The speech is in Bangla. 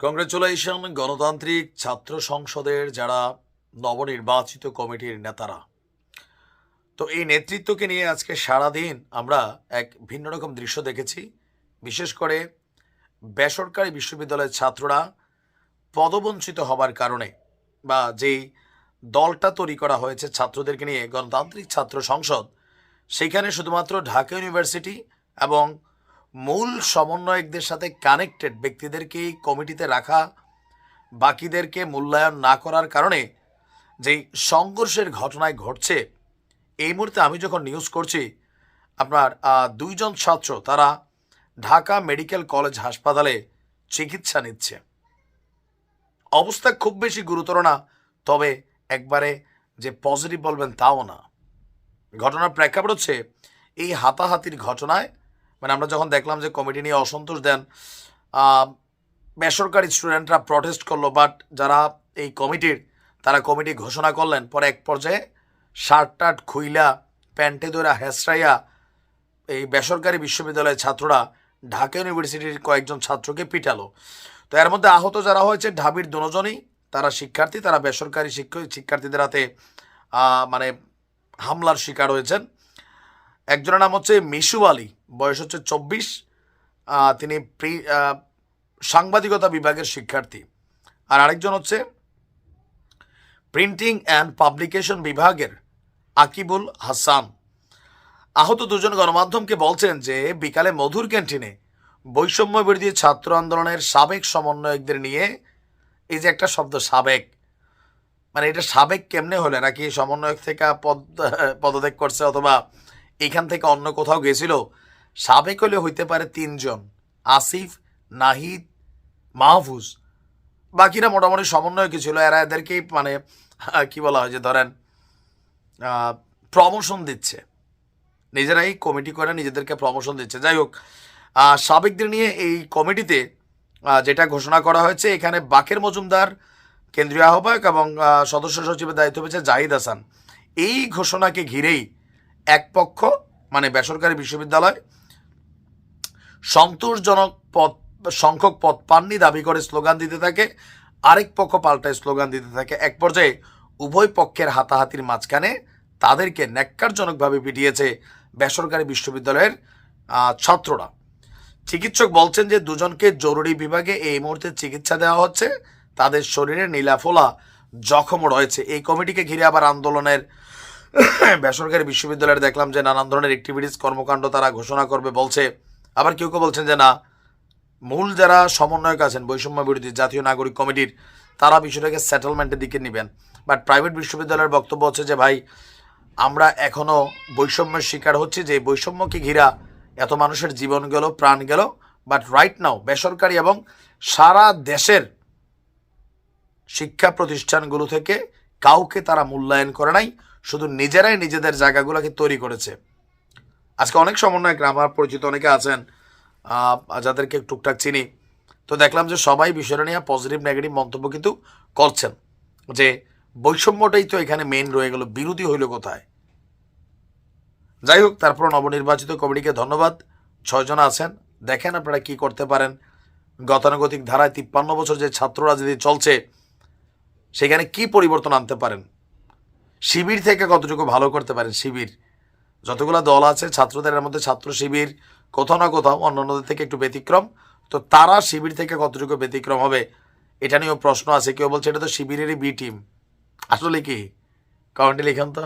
কংগ্রেচুলেশন গণতান্ত্রিক ছাত্র সংসদের যারা নবনির্বাচিত কমিটির নেতারা। তো এই নেতৃত্বকে নিয়ে আজকে সারাদিন আমরা এক ভিন্ন রকম দৃশ্য দেখেছি। বিশেষ করে বেসরকারি বিশ্ববিদ্যালয়ের ছাত্ররা পদবঞ্চিত হবার কারণে বা যেই দলটা তৈরি করা হয়েছে ছাত্রদেরকে নিয়ে গণতান্ত্রিক ছাত্র সংসদ, সেখানে শুধুমাত্র ঢাকা ইউনিভার্সিটি এবং মূল সমন্বয়কদের সাথে কানেক্টেড ব্যক্তিদেরকেই কমিটিতে রাখা, বাকিদেরকে মূল্যায়ন না করার কারণে যেই সংঘর্ষের ঘটনায় ঘটছে, এই মুহূর্তে আমি যখন নিউজ করছি, আপনার দুইজন ছাত্র তারা ঢাকা মেডিকেল কলেজ হাসপাতালে চিকিৎসা নিচ্ছে। অবস্থা খুব বেশি গুরুতর না, তবে একবারে যে পজিটিভ বলবেন তাও না। ঘটনার প্রেক্ষাপট হচ্ছে, এই হাতাহাতির ঘটনায় মানে আমরা যখন দেখলাম যে কমিটি নিয়ে অসন্তোষ দেন বেসরকারি স্টুডেন্টরা প্রটেস্ট করল বাট যারা এই কমিটির, তারা কমিটি ঘোষণা করলেন, পরে এক পর্যায়ে শার্ট টার্ট খুইলা, প্যান্টে দৈরা হেসরাইয়া এই বেসরকারি বিশ্ববিদ্যালয়ের ছাত্ররা ঢাকা ইউনিভার্সিটির কয়েকজন ছাত্রকে পিটালো। তো এর মধ্যে আহত যারা হয়েছে, ঢাবির দুজনই, তারা শিক্ষার্থী, তারা বেসরকারি শিক্ষক, শিক্ষার্থীদের হাতে মানে হামলার শিকার হয়েছেন। একজনের নাম হচ্ছে মিশু আলী। বয়স হচ্ছে চব্বিশ। তিনি প্রি সাংবাদিকতা বিভাগের শিক্ষার্থী। আর আরেকজন হচ্ছে প্রিন্টিং অ্যান্ড পাবলিকেশন বিভাগের আকিবুল হাসান। আহত দুজন গণমাধ্যমকে বলছেন যে বিকালে মধুর ক্যান্টিনে বৈষম্য বিরোধী ছাত্র আন্দোলনের সাবেক সমন্বয়কদের নিয়ে এই যে একটা শব্দ, সাবেক মানে এটা সাবেক কেমনে হলে? নাকি সমন্বয়ক থেকে পদ, পদত্যাগ করছে অথবা এখান থেকে অন্য কোথাও গেছিল? সাবেক হলে হইতে পারে তিনজন, আসিফ, নাহিদ, মাহফুজ। বাকিরা মোটামুটি সমন্বয়কই ছিল, এরা এদেরকেই মানে কি বলা হয় যে ধরেন প্রমোশন দিচ্ছে। নিজেরাই কমিটি করে, নিজেদেরকে প্রমোশন দিচ্ছে। যাই হোক সাবেকদের নিয়ে এই কমিটিতে যেটা ঘোষণা করা হয়েছে, এখানে বাকের মজুমদার, কেন্দ্রীয় আহ্বায়ক এবং সদস্য সচিবের দায়িত্ব পেয়েছে জাহিদ হাসান। এই ঘোষণাকে ঘিরেই এক পক্ষ মানে বেসরকারি বিশ্ববিদ্যালয় সন্তোষজনক পদ, সংখ্যক পদ পাননি দাবি করে স্লোগান দিতে থাকে। আরেক পক্ষ পাল্টায় স্লোগান দিতে থাকে। এক পর্যায়ে উভয় পক্ষের হাতাহাতির মাঝখানে তাদেরকে ন্যাক্কারজনকভাবে পিটিয়েছে বেসরকারি বিশ্ববিদ্যালয়ের ছাত্ররা। চিকিৎসক বলছেন যে দুজনকে জরুরি বিভাগে এই মুহূর্তে চিকিৎসা দেওয়া হচ্ছে। তাদের শরীরে নীলাফোলা জখম রয়েছে। এই কমিটিকে ঘিরে আবার আন্দোলনের বেসরকারি বিশ্ববিদ্যালয়ে দেখলাম যে নানান ধরনের অ্যাক্টিভিটিস কর্মকাণ্ড তারা ঘোষণা করবে বলছে। আবার কেউ কেউ বলছেন যে না, মূল যারা সমন্বয়ক আছেন, বৈষম্য বিরোধী জাতীয় নাগরিক কমিটির, তারা বিষয়টাকে সেটেলমেন্টের দিকে নেবেন। বাট প্রাইভেট বিশ্ববিদ্যালয়ের বক্তব্য হচ্ছে যে, ভাই, আমরা এখনও বৈষম্যের শিকার হচ্ছি, যে বৈষম্যকে ঘিরা এত মানুষের জীবন গেল, প্রাণ গেল। বাট রাইট নাও বেসরকারি এবং সারা দেশের শিক্ষা প্রতিষ্ঠানগুলো থেকে কাউকে তারা মূল্যায়ন করে নাই, শুধু নিজেরাই নিজেদের জায়গাগুলোকে তৈরি করেছে। আজকে অনেক সমন্বয়করা আমার পরিচিত অনেকে আছেন যাদেরকে টুকটাক চিনি। তো দেখলাম যে সবাই বিষয়টা নিয়ে পজিটিভ নেগেটিভ মন্তব্য কিন্তু করছেন। যে বৈষম্যটাই তো এখানে মেন রয়ে গেল, বিরোধী হইল কোথায়? যাই হোক, তারপর নবনির্বাচিত কমিটিকে ধন্যবাদ। ছয়জন আছেন, দেখেন আপনারা কি করতে পারেন। গতানুগতিক ধারায় তিপ্পান্ন বছর যে ছাত্ররা যদি চলছে, সেখানে কি পরিবর্তন আনতে পারেন? শিবির থেকে কতটুকু ভালো করতে পারেন শিবির? যতগুলো দল আছে, ছাত্রদের মধ্যে ছাত্র শিবির কোথাও না কোথাও অন্যান্যদের থেকে একটু ব্যতিক্রম। তো তারা শিবির থেকে কতটুকু ব্যতিক্রম হবে, এটা নিয়েও প্রশ্ন আছে। কেউ বলছে, এটা তো শিবিরেরই বি টিম আসলে কি? কমেন্টে লিখান তো।